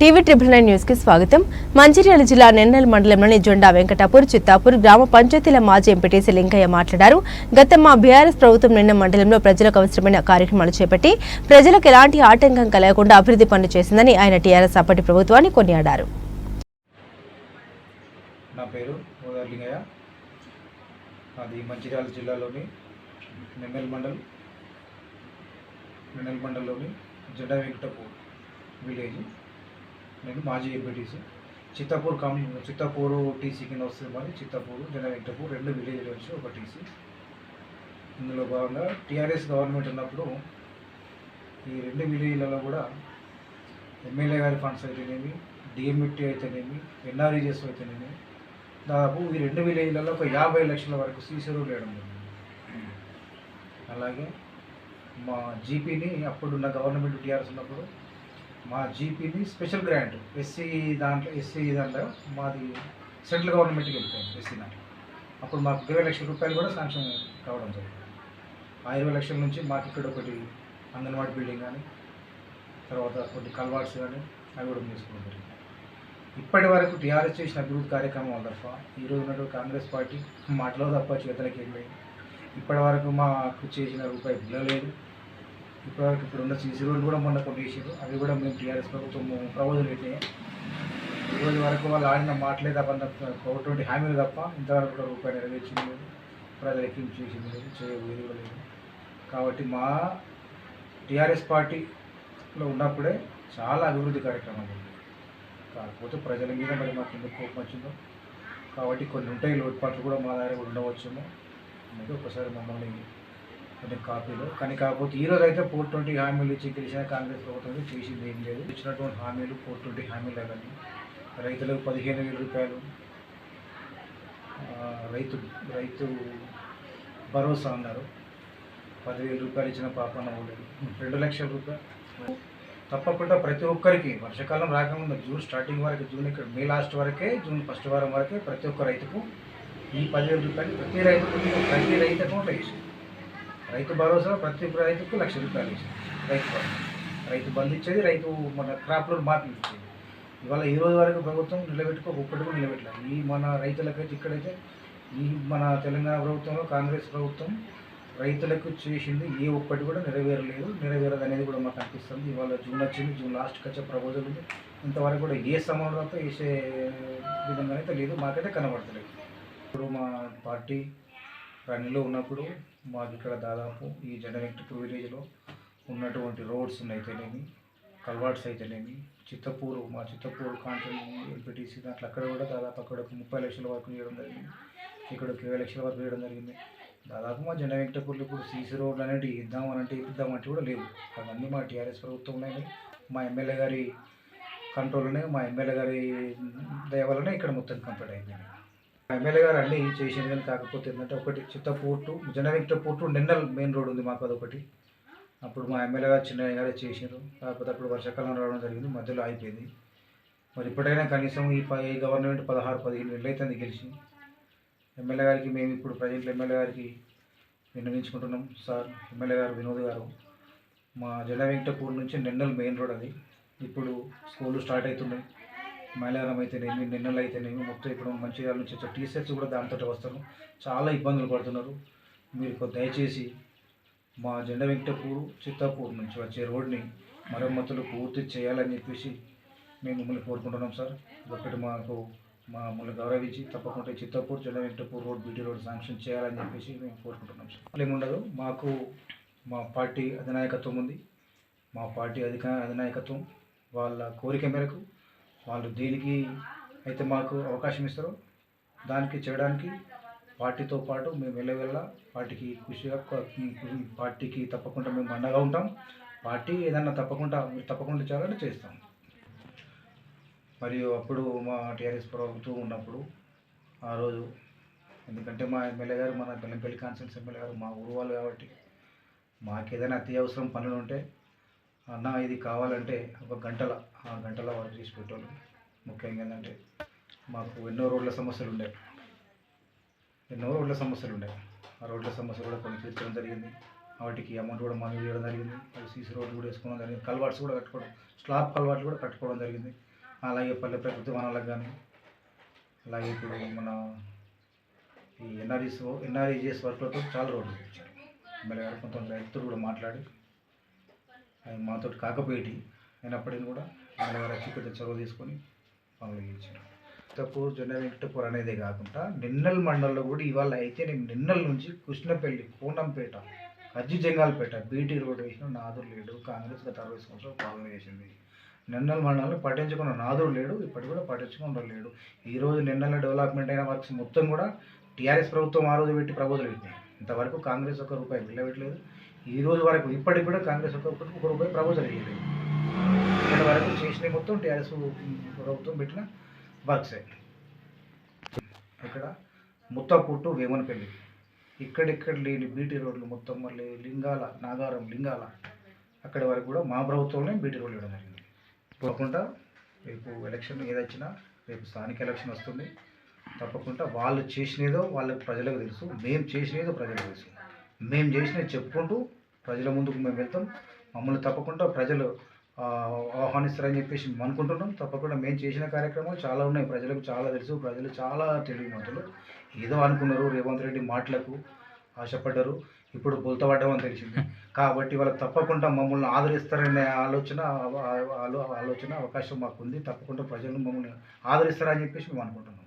TV triple nine న్యూస్కి స్వాగతం. మంచిర్యాల జిల్లా నెన్నెల్ మండలంలోని జొండా వెంకటాపూర్ చిత్తాపూర్ గ్రామ పంచాయతీల మాజీ ఎంపీటీసీ లింకయ్య మాట్లాడారు. గత మా బీఆర్ఎస్ ప్రభుత్వం నిన్న మండలంలో ప్రజలకు అవసరమైన కార్యక్రమాలు చేపట్టి ప్రజలకు ఎలాంటి ఆటంకం కలగకుండా అభివృద్ధి పనులు చేసిందని ఆయన టీఆర్ఎస్ అప్పటి ప్రభుత్వాన్ని కొనియాడారు. నా పేరు లింగయ్య. అది మంచిర్యాల జిల్లాలోని మండల్ జెండా వెంకటపూర్ విలేజ్. నేను మాజీ MPTC. Chittapur cum Chittapur TC కింద వస్తుంది మరి చిత్తాపూర్ జెండా రెండు విలేజ్లు వచ్చి ఒక టీసీ. ఇందులో భాగంగా టీఆర్ఎస్ గవర్నమెంట్ ఉన్నప్పుడు ఈ రెండు విలేజ్లలో కూడా ఎమ్మెల్యే గారి ఫండ్స్ అయితేనేమి డిఎంఈటీ అయితేనేమి ఎన్ఆర్ఈజెస్ అయితేనేమి దాదాపు ఈ రెండు విలేజ్లలో ఒక యాభై లక్షల వరకు సీసీ రోడ్లు వేయడం అలాగే మా జీపీని అప్పుడున్న గవర్నమెంట్ టీఆర్ఎస్ ఉన్నప్పుడు మా జీపీని స్పెషల్ గ్రాంట్ ఎస్సీ దాంట్లో ఎస్సీ దాంట్లో మాది సెంట్రల్ గవర్నమెంట్కి వెళ్ళిపోయింది ఎస్సీ దాంట్లో. అప్పుడు మాకు ఇరవై లక్షల రూపాయలు కూడా శాంక్షన్ కావడం జరిగింది. ఆ ఇరవై లక్షల నుంచి మాకు ఇక్కడ ఒకటి అంగన్వాడీ బిల్డింగ్ కానీ తర్వాత కొన్ని కల్వాట్స్ కానీ అవి కూడా తీసుకోవడం జరిగింది. ఇప్పటి వరకు టీఆర్ఎస్ చేసిన అభివృద్ధి కార్యక్రమం తప్ప ఈరోజు ఉన్నటువంటి కాంగ్రెస్ పార్టీ మాటలో తప్ప చేతలకి ఏం ఇప్పటి వరకు మాకు చేసిన రూపాయి బిల్లలేదు ఇప్పటివరకు ఇప్పుడు ఉన్న సీసీ రోడ్లు కూడా మొన్న కొన్ని వేసారు అవి కూడా మేము టీఆర్ఎస్ ప్రభుత్వం ప్రపోజల్ పెట్టినాయి ఈ రోజు వరకు వాళ్ళు ఆడిన మాటలే తప్ప ఒకటువంటి హామీలు తప్ప ఇంతవరకు కూడా రూపాయి నెరవేర్చింది. లేదు ప్రజలకి ఏం చేసింది లేదు చేయబోయేది కూడా లేదు. కాబట్టి మా టీఆర్ఎస్ పార్టీలో ఉన్నప్పుడే చాలా అభివృద్ధి కార్యక్రమాలు ఉన్నాయి. కాకపోతే ప్రజల మీద మరి మాకు ఎందుకు కోపం వచ్చిందో. కాబట్టి కొన్ని ఉంటాయి లోటుపాట్లు కూడా మా దగ్గర ఉండవచ్చేమో అనేది ఒకసారి మమ్మల్ని కొన్ని కాపీలు. కానీ కాకపోతే ఈ రోజు అయితే ఫోర్ ట్వంటీ హామీలు ఇచ్చి గెలిచిన కాంగ్రెస్ ప్రభుత్వం చేసింది ఏం లేదు. ఇచ్చినటువంటి హామీలు ఫోర్ ట్వంటీ హామీలు కానీ రైతులకు పదిహేను వేల రూపాయలు రైతు రైతు భరోసా అన్నారు. పదివేల రూపాయలు ఇచ్చిన పాపన లేదు రెండు లక్షల రూపాయలు. తప్పకుండా ప్రతి ఒక్కరికి వర్షాకాలం రాకముందు జూన్ స్టార్టింగ్ వరకు జూన్ ఇక్కడ మే లాస్ట్ వరకే జూన్ ఫస్ట్ వారం వరకే ప్రతి ఒక్క రైతుకు ఈ పదివేల రూపాయలు ప్రతి రైతుకు ప్రతి రైతు అకౌంట్లో వేసి రైతు భరోసా ప్రతి రైతుకు లక్ష రూపాయలు ఇచ్చింది రైతు భరోసా. రైతు బంధు ఇచ్చేది రైతు మన క్రాప్ లోన్ మాఫీ ఇచ్చేది. ఇవాళ ఈ రోజు వరకు ప్రభుత్వం నిలబెట్టుకో ఒక్కటి కూడా నిలబెట్టలేదు. ఈ మన రైతులకైతే ఇక్కడైతే ఈ మన తెలంగాణ ప్రభుత్వంలో కాంగ్రెస్ ప్రభుత్వం రైతులకు చేసింది ఏ ఒక్కటి కూడా నెరవేరలేదు. నెరవేరదు అనేది కూడా మాకు అనిపిస్తుంది. ఇవాళ జూన్ వచ్చింది జూన్ లాస్ట్కి వచ్చే ప్రపోజల్ ఉంది. ఇంతవరకు కూడా ఏ సమాధానంతో వేసే విధంగా అయితే లేదు. మాకైతే కనబడతలేదు. ఇప్పుడు మా పార్టీ రన్నింగ్లో ఉన్నప్పుడు మాకు ఇక్కడ దాదాపు ఈ జనవెక్టిపూర్ విలేజ్లో ఉన్నటువంటి రోడ్స్ అయితేనేమి కల్వాట్స్ అయితేనేమి చిత్తపూరు మా చిత్తపూరు కాంట్రాక్ట్ ఎంపీటీసీ దాంట్లో అక్కడ కూడా దాదాపు అక్కడ ఒక ముప్పై లక్షల వరకు చేయడం జరిగింది. ఇక్కడ ఒక ఇరవై లక్షల వరకు చేయడం జరిగింది. దాదాపు మా జన వెంకటపూర్లు ఇప్పుడు సీసీ రోడ్లు అనేవి ఇద్దామనంటే ఇద్దామంటే కూడా లేవు. అవన్నీ మా టీఆర్ఎస్ ప్రభుత్వంలోనే మా ఎమ్మెల్యే గారి కంట్రోల్లోనే మా ఎమ్మెల్యే గారి దయ వల్లనే ఇక్కడ మొత్తం కంప్లీట్ అయింది. ఎమ్మెల్యే గారు అన్నీ చేసింది కానీ కాకపోతే ఏంటంటే ఒకటి చిత్తపూర్టు జన వెంకటపూర్ టు నిన్నల్ మెయిన్ రోడ్ ఉంది మాకు అదొకటి. అప్పుడు మా ఎమ్మెల్యే గారు చిన్న గారే చేసారు కాకపోతే అప్పుడు వర్షాకాలం రావడం జరిగింది మధ్యలో ఆగిపోయింది. మరి ఇప్పటికైనా కనీసం ఈ ఈ గవర్నమెంట్ పదహారు పదిహేను నెలలు అయితే గెలిచి ఎమ్మెల్యే గారికి మేము ఇప్పుడు ప్రజెంట్ ఎమ్మెల్యే గారికి విన్నవించుకుంటున్నాం. సార్ ఎమ్మెల్యే గారు వినోద్ గారు మా జన వెంకటపూర్ నుంచి నిన్నల్ మెయిన్ రోడ్ అది. ఇప్పుడు స్కూళ్ళు స్టార్ట్ అవుతున్నాయి. మైలారం అయితేనేమి నిన్నలు అయితేనేమి మొత్తం ఇప్పుడు మంచిర్యాల నుంచి వచ్చే టీచర్స్ కూడా దాంతో వస్తారు చాలా ఇబ్బందులు పడుతున్నారు. మీరు దయచేసి మా జెండ వెంకటపూర్ చిత్తాపూర్ నుంచి వచ్చే రోడ్ని మరమ్మతులు పూర్తి చేయాలని చెప్పేసి మేము మిమ్మల్ని కోరుకుంటున్నాం సార్. ఒకటి మాకు మా మమ్మల్ని గౌరవించి తప్పకుండా చిత్తాపూర్ జెండ Venkatapur road BT road sanction చేయాలని చెప్పేసి మేము కోరుకుంటున్నాం సార్. ఏముండదు మాకు మా పార్టీ అధినాయకత్వం ఉంది. మా పార్టీ అధిక అధినాయకత్వం వాళ్ళ కోరిక మేరకు వాళ్ళు దేనికి అయితే మాకు అవకాశం ఇస్తారో. దానికి చేయడానికి పార్టీతో పాటు మేము వెళ్ళవెళ్ళ పార్టీకి కృషిగా పార్టీకి తప్పకుండా మేము అండగా ఉంటాం. పార్టీ ఏదన్నా తప్పకుండా మీరు తప్పకుండా చేయాలంటే చేస్తాం. మరియు అప్పుడు మా టీఆర్ఎస్ ప్రభుత్వం ఉన్నప్పుడు ఆ రోజు ఎందుకంటే మా ఎమ్మెల్యే గారు మన బెల్లంపల్లి కాన్సెన్స్ ఎమ్మెల్యే గారు మా ఊరు వాళ్ళు కాబట్టి మాకు ఏదైనా అత్యవసరం పనులు ఉంటే అన్న ఇది కావాలంటే ఒక గంటల ఆ గంటల వరకు చేసి ముఖ్యంగా ఏంటంటే మాకు ఎన్నో రోడ్ల సమస్యలు ఉన్నాయి ఎన్నో రోడ్ల సమస్యలు ఉన్నాయి ఆ రోడ్ల సమస్యలు కూడా కొన్ని తీర్చడం జరిగింది. వాటికి అమౌంట్ కూడా మంజూరు చేయడం జరిగింది. అది సీసీ రోడ్లు కూడా వేసుకోవడం జరిగింది. కల్వాట్స్ కూడా కట్టుకోవడం స్లాబ్ కల్వాట్లు కూడా కట్టుకోవడం జరిగింది. అలాగే పల్లె ప్రకృతి వనాలకు కానీ అలాగే ఇప్పుడు మన ఈ ఎన్ఆర్ఈస్ ఎన్ఆర్ఈజిఎస్ వర్క్లతో చాలా రోడ్లు ఇచ్చారు ఎమ్మెల్యే గారు కొంత రైతులు కూడా మాట్లాడి ఆయన మాతో కాకపోయేటి అయినప్పటికీ కూడా ఎమ్మెల్యే గారు వచ్చి కొంచెం చొరవ తీసుకొని పంపించారు. చేయించారు జొన్న వెంకటపూర్ అనేది కాకుండా నిన్నల్ మండలంలో కూడా ఇవాళ అయితే నేను నిన్నల నుంచి కృష్ణపల్లి కోనంపేట అజ్జి జంగాలపేట బీటీ రోడ్ వేసిన నాదుడు లేడు. కాంగ్రెస్ గత అరవై సంవత్సరాలు పాలన చేసింది. నిన్నల మండలంలో పట్టించుకున్న నాదుడు లేడు ఇప్పటి కూడా పట్టించుకున్న లేడు. ఈ రోజు నిన్నల డెవలప్మెంట్ అయిన వర్క్స్ మొత్తం కూడా టీఆర్ఎస్ ప్రభుత్వం ఆ రోజు పెట్టి ప్రపోజల్ పెట్టినాయి ఇంతవరకు కాంగ్రెస్ ఒక రూపాయి వెళ్ళబెట్టలేదు ఈ రోజు వరకు ఇప్పటికి కూడా కాంగ్రెస్ ఒక రూపాయి ప్రపోజల్ వేయలేదు ఇప్పటి వరకు చేసినవి మొత్తం టీఆర్ఎస్ ప్రభుత్వం పెట్టిన వర్క్సే ఇక్కడ ముత్తపుట్టు వేమనపల్లి. ఇక్కడిక్కడ లేని బీటీ రోడ్లు మొత్తం మళ్ళీ లింగాల నాగారం లింగాల. అక్కడి వరకు కూడా మా ప్రభుత్వంలోనే బీటీ రోడ్లు ఇవ్వడం జరిగింది. తప్పకుండా రేపు ఎలక్షన్ ఏదొచ్చినా రేపు స్థానిక ఎలక్షన్ వస్తుంది. తప్పకుండా వాళ్ళు చేసినదో వాళ్ళకి ప్రజలకు తెలుసు. మేము చేసినదో ప్రజలకు తెలుసు. మేము చేసినది చెప్పుకుంటూ ప్రజల ముందుకు మేము వెళ్తాం. మమ్మల్ని తప్పకుండా ప్రజలు ఆహ్వానిస్తారని చెప్పేసి అనుకుంటున్నాం. తప్పకుండా మేము చేసిన కార్యక్రమాలు చాలా ఉన్నాయి. ప్రజలకు చాలా తెలుసు. ప్రజలు చాలా తెలివిమంతులు ఏదో అనుకున్నారు. రేవంత్ రెడ్డి మాటలకు ఆశపడ్డారు. ఇప్పుడు బొల్తపడ్డామని తెలిసింది. కాబట్టి వాళ్ళకి తప్పకుండా మమ్మల్ని ఆదరిస్తారనే ఆలోచన ఆలో- ఆలోచన అవకాశం మాకుంది. తప్పకుండా ప్రజలు మమ్మల్ని ఆదరిస్తారని చెప్పేసి మేము అనుకుంటున్నాం.